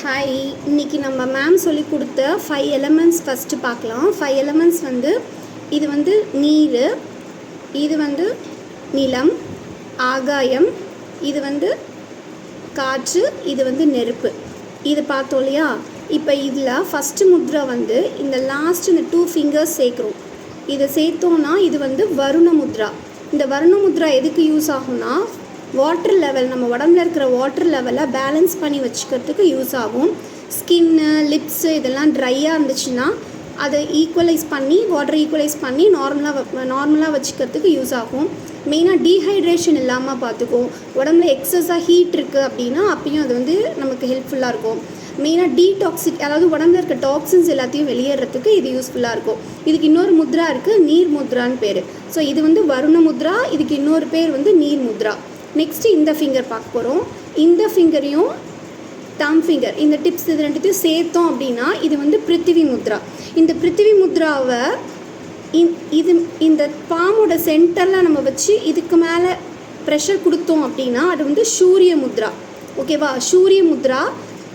Hi இன்றைக்கி நம்ம ma'am சொல்லி கொடுத்த ஃபைவ் எலமெண்ட்ஸ் ஃபஸ்ட்டு பார்க்கலாம். ஃபைவ் எலமெண்ட்ஸ் வந்து இது வந்து நீர் இது வந்து நிலம் ஆகாயம் இது வந்து காற்று இது வந்து நெருப்பு. இது பார்த்தோம் இல்லையா? இப்போ இதில் ஃபஸ்ட்டு முத்ரா வந்து இந்த லாஸ்ட் இந்த டூ ஃபிங்கர்ஸ் சேர்க்குறோம். இதை சேர்த்தோன்னா இது வந்து வருண முத்ரா. இந்த வருண முத்ரா எதுக்கு யூஸ் ஆகும்னா வாட்டர் லெவல் நம்ம உடம்புல இருக்கிற வாட்டர் லெவலை பேலன்ஸ் பண்ணி வச்சுக்கிறதுக்கு யூஸ் ஆகும். ஸ்கின்னு லிப்ஸு இதெல்லாம் ட்ரையாக இருந்துச்சுன்னா அதை ஈக்குவலைஸ் பண்ணி வாட்டர் ஈக்குவலைஸ் பண்ணி நார்மலாக நார்மலாக வச்சுக்கிறதுக்கு யூஸ் ஆகும். மெயினாக டீஹைட்ரேஷன் இல்லாமல் பார்த்துக்கும் உடம்புல எக்ஸஸாக ஹீட் இருக்குது அப்படின்னா அப்பயும் அது வந்து நமக்கு ஹெல்ப்ஃபுல்லாக இருக்கும். மெயினாக டீடாக்சிக் அதாவது உடம்புல இருக்க டாக்ஸின்ஸ் எல்லாத்தையும் வெளியேறதுக்கு இது யூஸ்ஃபுல்லாக இருக்கும். இதுக்கு இன்னொரு முத்ரா இருக்குது நீர் முத்ரான்னு பேர். ஸோ இது வந்து வருண முத்ரா இதுக்கு இன்னொரு பேர் வந்து நீர் முத்ரா. நெக்ஸ்ட்டு இந்த ஃபிங்கர் பார்க்க போகிறோம் இந்த ஃபிங்கரையும் தம் ஃபிங்கர் இந்த டிப்ஸ் இது ரெண்டுத்தையும் சேர்த்தோம் அப்படின்னா இது வந்து பிருத்திவி முத்ரா. இந்த பிருத்திவி முத்ராவை இந் இது இந்த பாமோட சென்டரில் நம்ம வச்சு இதுக்கு மேலே ப்ரெஷர் கொடுத்தோம் அப்படின்னா அது வந்து சூரிய முத்ரா. ஓகேவா சூரிய முத்ரா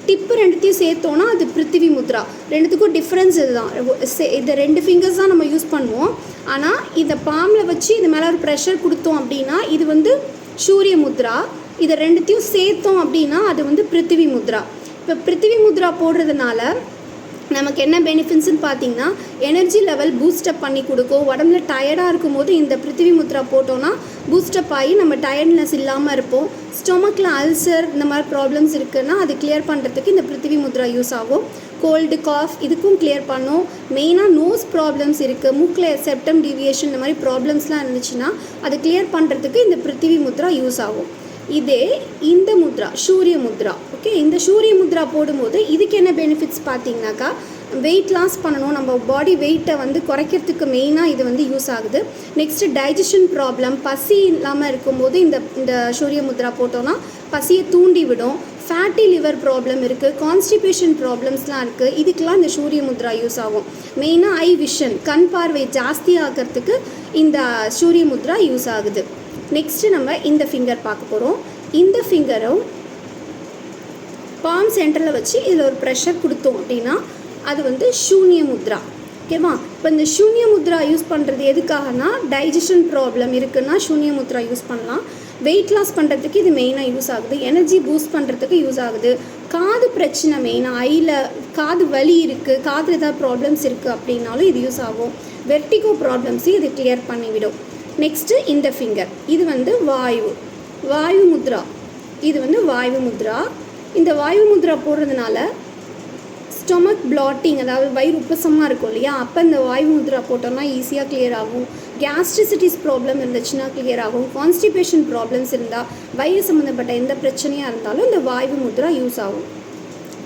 டிப்பு ரெண்டுத்தையும் சேர்த்தோன்னா அது பிருத்திவி முத்ரா. ரெண்டுத்துக்கும் டிஃப்ரென்ஸ் இதுதான். சே- இந்த ரெண்டு ஃபிங்கர்ஸ் தான் நம்ம யூஸ் பண்ணுவோம். ஆனால் இந்த பாமில் வச்சு இது மேலே ஒரு ப்ரெஷர் கொடுத்தோம் அப்படின்னா இது வந்து சூரிய முத்ரா இதை ரெண்டுத்தையும் சேர்த்தோம் அப்படின்னா அது வந்து பிருத்திவி முத்ரா இப்போ பிருத்திவி முத்ரா போடுறதுனால நமக்கு என்ன பெனிஃபிட்ஸ்னு பார்த்தீங்கன்னா எனர்ஜி லெவல் பூஸ்டப் பண்ணி கொடுக்கும். உடம்புல டயர்டாக இருக்கும்போது இந்த பிருத்திவி முத்ரா போட்டோன்னா பூஸ்டப் ஆகி நம்ம டயர்ட்னஸ் இல்லாமல் இருப்போம். ஸ்டொமக்கில் அல்சர் இந்த மாதிரி ப்ராப்ளம்ஸ் இருக்குன்னா அது கிளியர் பண்ணுறதுக்கு இந்த பிருத்திவி முத்ரா யூஸ் ஆகும். கோல்டு காஃப் இதுக்கும் கிளியர் பண்ணும். மெயினாக நோஸ் ப்ராப்ளம்ஸ் இருக்குது மூக்கில் செப்டம் டிவியேஷன் இந்த மாதிரி ப்ராப்ளம்ஸ்லாம் இருந்துச்சுன்னா அது கிளியர் பண்ணுறதுக்கு இந்த பிருத்திவி முத்ரா யூஸ் ஆகும். இதே இந்த முத்ரா சூரிய முத்ரா ஓகே இந்த சூரிய முத்ரா போடும்போது இதுக்கு என்ன பெனிஃபிட்ஸ் பார்த்தீங்கன்னாக்கா வெயிட் லாஸ் பண்ணணும். நம்ம பாடி வெயிட்டை வந்து குறைக்கிறதுக்கு மெயினாக இது வந்து யூஸ் ஆகுது. நெக்ஸ்ட்டு டைஜஷன் ப்ராப்ளம் பசி இல்லாமல் இருக்கும்போது இந்த இந்த சூரிய முத்ரா போட்டோன்னா பசியை தூண்டி விடும். ஃபேட்டி லிவர் ப்ராப்ளம் இருக்குது கான்ஸ்டிபேஷன் ப்ராப்ளம்ஸ்லாம் இருக்குது இதுக்கெலாம் இந்த சூரிய முத்ரா யூஸ் ஆகும். மெயினாக ஐ விஷன் கண் பார்வை ஜாஸ்தி ஆகிறதுக்கு இந்த சூரிய முத்ரா யூஸ் ஆகுது. நெக்ஸ்ட்டு நம்ம இந்த ஃபிங்கர் பார்க்க போகிறோம் இந்த ஃபிங்கரும் பாம் சென்டரில் வச்சு இதில் ஒரு ப்ரெஷர் கொடுத்தோம் அப்படின்னா அது வந்து சூன்ய முத்ரா. ஓகேவா இப்போ இந்த சூன்ய முத்ரா யூஸ் பண்ணுறது எதுக்காகனா டைஜஷன் ப்ராப்ளம் இருக்குன்னா சூன்ய முத்ரா யூஸ் பண்ணலாம். வெயிட் லாஸ் பண்ணுறதுக்கு இது மெயினாக யூஸ் ஆகுது. எனர்ஜி பூஸ்ட் பண்ணுறதுக்கு யூஸ் ஆகுது. காது பிரச்சனை மெயினாக ஐயில் காது வலி இருக்குது காதில் ஏதாவது ப்ராப்ளம்ஸ் இருக்குது அப்படின்னாலும் இது யூஸ் ஆகும். வெர்டிகோ ப்ராப்ளம்ஸையும் இது கிளியர் பண்ணிவிடும். நெக்ஸ்ட்டு இந்த ஃபிங்கர் இது வந்து வாயு. வாயு முத்ரா. இது வந்து வாயு முத்ரா. இந்த வாயு முத்ரா போடுறதுனால ஸ்டொமக் பிளாட்டிங் அதாவது வயிறு உப்பசமாக இருக்கும் இல்லையா? அப்போ இந்த வாயு முத்ரா போட்டோம்னா ஈஸியாக கிளியர் ஆகும். கேஸ்ட்ரிசிட்டிஸ் ப்ராப்ளம் இருந்துச்சுன்னா கிளியர் ஆகும். கான்ஸ்டிபேஷன் ப்ராப்ளம்ஸ் இருந்தால் வயிறு சம்மந்தப்பட்ட எந்த பிரச்சனையாக இருந்தாலும் இந்த வாயு முத்ரா யூஸ் ஆகும்.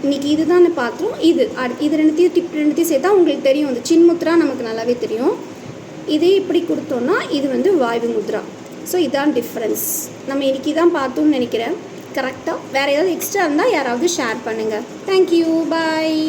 இன்னைக்கு இதுதான் பார்த்தோம் இது. அடு- இது ரெண்டுத்தையும் டிப் ரெண்டுத்தையும் சேர்த்தா உங்களுக்கு தெரியும். இந்த சின்முத்ரா நமக்கு நல்லாவே தெரியும். இதே இப்படி கொடுத்தோன்னா இது வந்து வாயு முத்ரா. ஸோ இதான் டிஃப்ரென்ஸ் நம்ம இன்றைக்கி தான் பார்த்தோம்னு நினைக்கிறேன். கரெக்டாக வேறு ஏதாவது எக்ஸ்ட்ரா இருந்தால் யாராவது ஷேர் பண்ணுங்கள் தேங்க்யூ பாய்